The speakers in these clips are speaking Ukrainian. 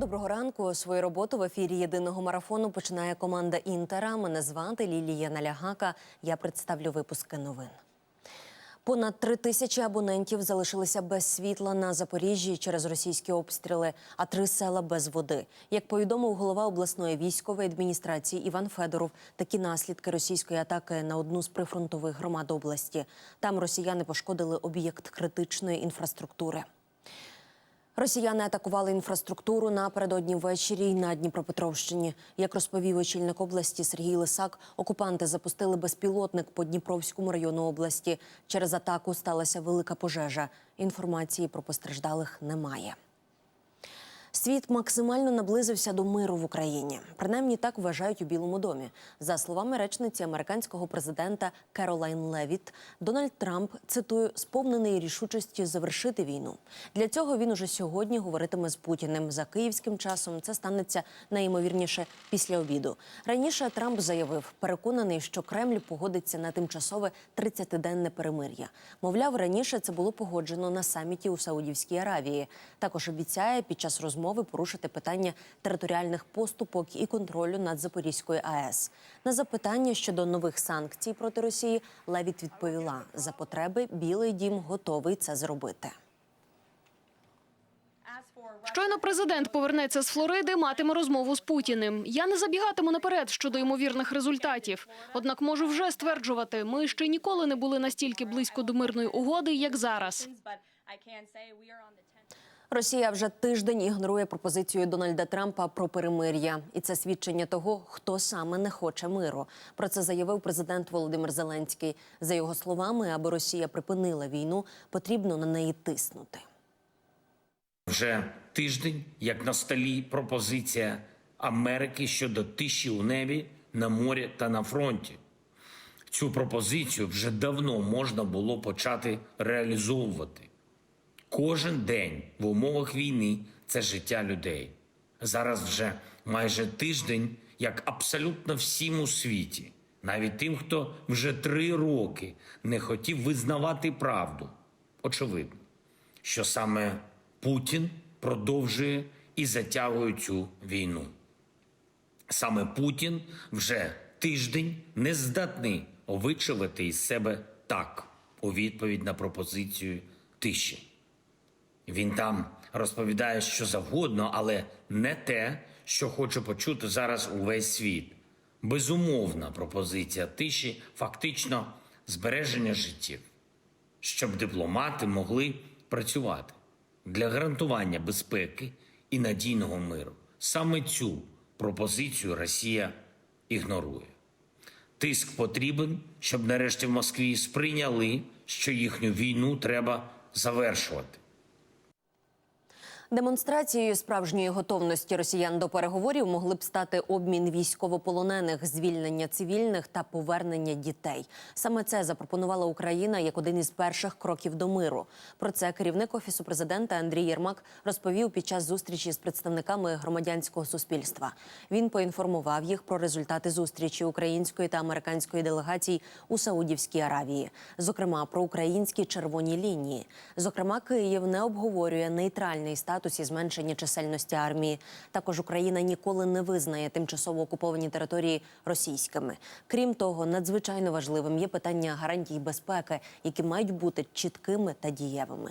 Доброго ранку. Свою роботу в ефірі єдиного марафону починає команда Інтера. Мене звати Лілія Налягака. Я представлю випуски новин. Понад три тисячі абонентів залишилися без світла на Запоріжжі через російські обстріли, а три села без води. Як повідомив голова обласної військової адміністрації Іван Федоров, такі наслідки російської атаки на одну з прифронтових громад області. Там росіяни пошкодили об'єкт критичної інфраструктури. Росіяни атакували інфраструктуру напередодні ввечері на Дніпропетровщині. Як розповів очільник області Сергій Лисак, окупанти запустили безпілотник по Дніпровському району області. Через атаку сталася велика пожежа. Інформації про постраждалих немає. Світ максимально наблизився до миру в Україні. Принаймні так вважають у Білому домі. За словами речниці американського президента Керолайн Левіт, Дональд Трамп цитую сповнений рішучості завершити війну. Для цього він уже сьогодні говоритиме з Путіним. За київським часом це станеться найімовірніше після обіду. Раніше Трамп заявив, переконаний, що Кремль погодиться на тимчасове 30-денне перемир'я. Мовляв, раніше це було погоджено на саміті у Саудівській Аравії. Також обіцяє під час розмови порушити питання територіальних поступок і контролю над Запорізькою АЕС. На запитання щодо нових санкцій проти Росії Левіт відповіла: за потреби Білий Дім готовий це зробити. Щойно президент повернеться з Флориди, матиме розмову з Путіним. Я не забігатиму наперед щодо ймовірних результатів. Однак можу вже стверджувати, ми ще ніколи не були настільки близько до мирної угоди, як зараз. Росія вже тиждень ігнорує пропозицію Дональда Трампа про перемир'я, і це свідчення того, хто саме не хоче миру. Про це заявив президент Володимир Зеленський. За його словами, аби Росія припинила війну, потрібно на неї тиснути. Вже тиждень, як на столі пропозиція Америки щодо тиші у небі, на морі та на фронті. Цю пропозицію вже давно можна було почати реалізовувати. Кожен день в умовах війни це життя людей. Зараз вже майже тиждень, як абсолютно всім у світі, навіть тим, хто вже три роки не хотів визнавати правду. Очевидно, що саме Путін продовжує і затягує цю війну. Саме Путін вже тиждень не здатний вичавити із себе так у відповідь на пропозицію тиші. Він там розповідає що завгодно, але не те, що хоче почути зараз увесь світ. Безумовна пропозиція тиші, фактично збереження життів, щоб дипломати могли працювати для гарантування безпеки і надійного миру. Саме цю пропозицію Росія ігнорує. Тиск потрібен, щоб нарешті в Москві сприйняли, що їхню війну треба завершувати. Демонстрацією справжньої готовності росіян до переговорів могли б стати обмін військовополонених, звільнення цивільних та повернення дітей. Саме це запропонувала Україна як один із перших кроків до миру. Про це керівник офісу президента Андрій Єрмак розповів під час зустрічі з представниками громадянського суспільства. Він поінформував їх про результати зустрічі української та американської делегацій у Саудівській Аравії, зокрема про українські червоні лінії. Зокрема, Київ не обговорює нейтральний статус і зменшення чисельності армії. Також Україна ніколи не визнає тимчасово окуповані території російськими. Крім того, надзвичайно важливим є питання гарантій безпеки, які мають бути чіткими та дієвими.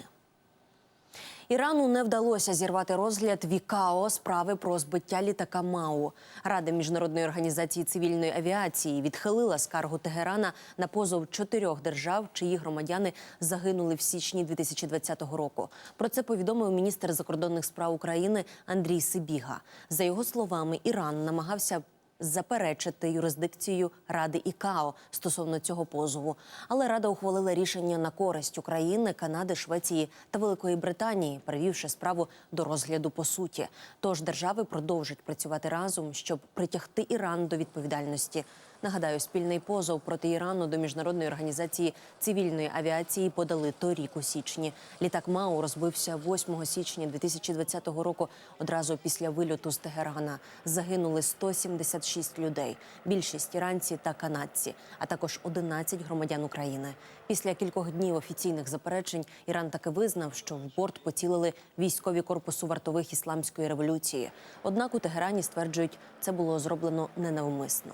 Ірану не вдалося зірвати розгляд Вікао справи про збиття літака МАУ. Рада міжнародної організації цивільної авіації відхилила скаргу Тегерана на позов чотирьох держав, чиї громадяни загинули в січні 2020 року. Про це повідомив міністр закордонних справ України Андрій Сибіга. За його словами, Іран намагався заперечити юрисдикцію Ради ІКАО стосовно цього позову. Але Рада ухвалила рішення на користь України, Канади, Швеції та Великої Британії, привівши справу до розгляду по суті. Тож держави продовжать працювати разом, щоб притягти Іран до відповідальності Нагадаю, спільний позов проти Ірану до міжнародної організації цивільної авіації подали торік у січні. Літак МАУ розбився 8 січня 2020 року. Одразу після вильоту з Тегерана загинули 176 людей. Більшість іранці та канадці, а також 11 громадян України. Після кількох днів офіційних заперечень Іран таки визнав, що в борт поцілили військові корпусу вартових ісламської революції. Однак у Тегерані стверджують, це було зроблено ненавмисно.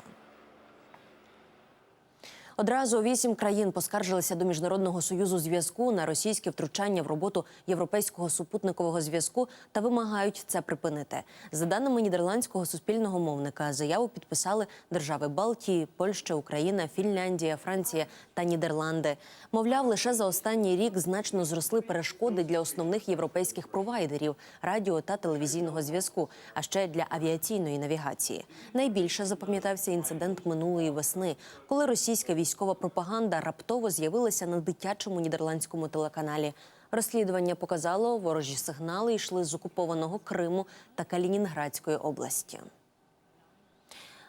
Одразу вісім країн поскаржилися до міжнародного союзу зв'язку на російське втручання в роботу європейського супутникового зв'язку та вимагають це припинити. За даними нідерландського суспільного мовника, заяву підписали держави Балтії, Польща, Україна, Фінляндія, Франція та Нідерланди. Мовляв, лише за останній рік значно зросли перешкоди для основних європейських провайдерів радіо та телевізійного зв'язку, а ще для авіаційної навігації. Найбільше запам'ятався інцидент минулої весни, коли російська військова пропаганда раптово з'явилася на дитячому нідерландському телеканалі. Розслідування показало, ворожі сигнали йшли з окупованого Криму та Калінінградської області.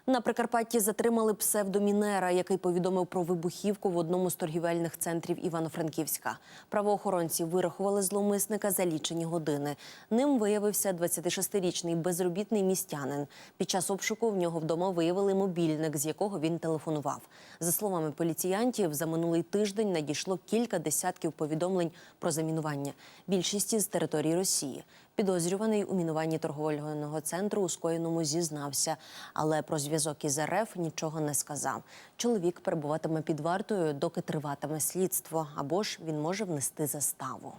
На Прикарпатті затримали псевдомінера, який повідомив про вибухівку в одному з торгівельних центрів Івано-Франківська. Правоохоронці вирахували зловмисника за лічені години. Ним виявився 26-річний безробітний містянин. Під час обшуку в нього вдома виявили мобільник, з якого він телефонував. За словами поліціянтів, за минулий тиждень надійшло кілька десятків повідомлень про замінування. Більшість із території Росії. Підозрюваний у мінуванні торговельного центру у скоєному зізнався, але про зв'язок із РФ нічого не сказав. Чоловік перебуватиме під вартою, доки триватиме слідство, або ж він може внести заставу.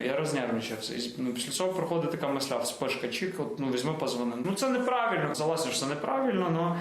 Я рознервничався. І ну, після цього проходить така мисля, вспишка, чік, от, ну візьми позвони. Ну це неправильно, залазиш, що це неправильно, але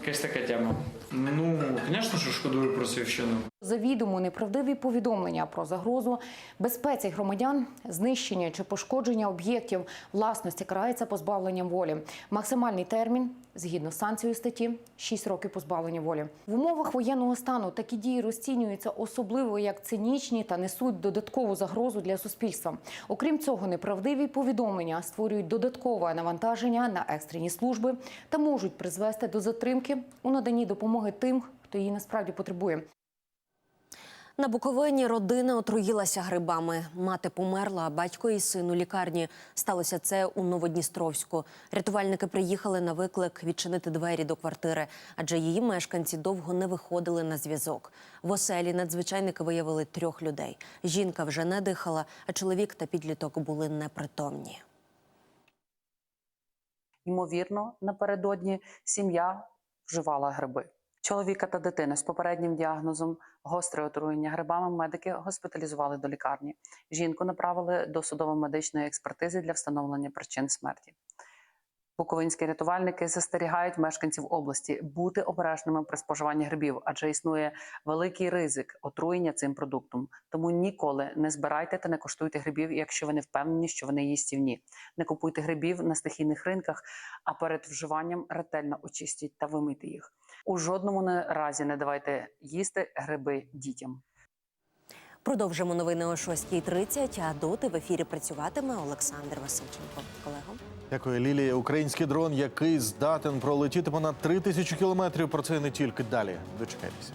якась така тема. Ну, звісно, що шкодую про Сівщину. Завідомо неправдиві повідомлення про загрозу безпеці громадян, знищення чи пошкодження об'єктів власності карається позбавленням волі. Максимальний термін, згідно з санкцією статті, 6 років позбавлення волі. В умовах воєнного стану такі дії розцінюються особливо як цинічні та несуть додаткову загрозу для суспільства. Окрім цього, неправдиві повідомлення створюють додаткове навантаження на екстрені служби та можуть призвести до затримки у наданні допомоги тим, хто її насправді потребує. На Буковині родина отруїлася грибами. Мати померла, а батько і син у лікарні. Сталося це у Новодністровську. Рятувальники приїхали на виклик відчинити двері до квартири, адже її мешканці довго не виходили на зв'язок. В оселі надзвичайники виявили трьох людей. Жінка вже не дихала, а чоловік та підліток були непритомні. Ймовірно, напередодні сім'я вживала гриби. Чоловіка та дитини з попереднім діагнозом гостре отруєння грибами медики госпіталізували до лікарні. Жінку направили до судово-медичної експертизи для встановлення причин смерті. Буковинські рятувальники застерігають мешканців області бути обережними при споживанні грибів, адже існує великий ризик отруєння цим продуктом. Тому ніколи не збирайте та не коштуйте грибів, якщо ви не впевнені, що вони їстівні. Не купуйте грибів на стихійних ринках, а перед вживанням ретельно очистіть та вимийте їх. У жодному не- разі не давайте їсти гриби дітям. Продовжимо новини о 6.30, а доти в ефірі працюватиме Олександр Васильченко. Колего. Дякую, Лілія. Український дрон, який здатен пролетіти понад три тисячі кілометрів. Про це не тільки далі. Дочекайтеся.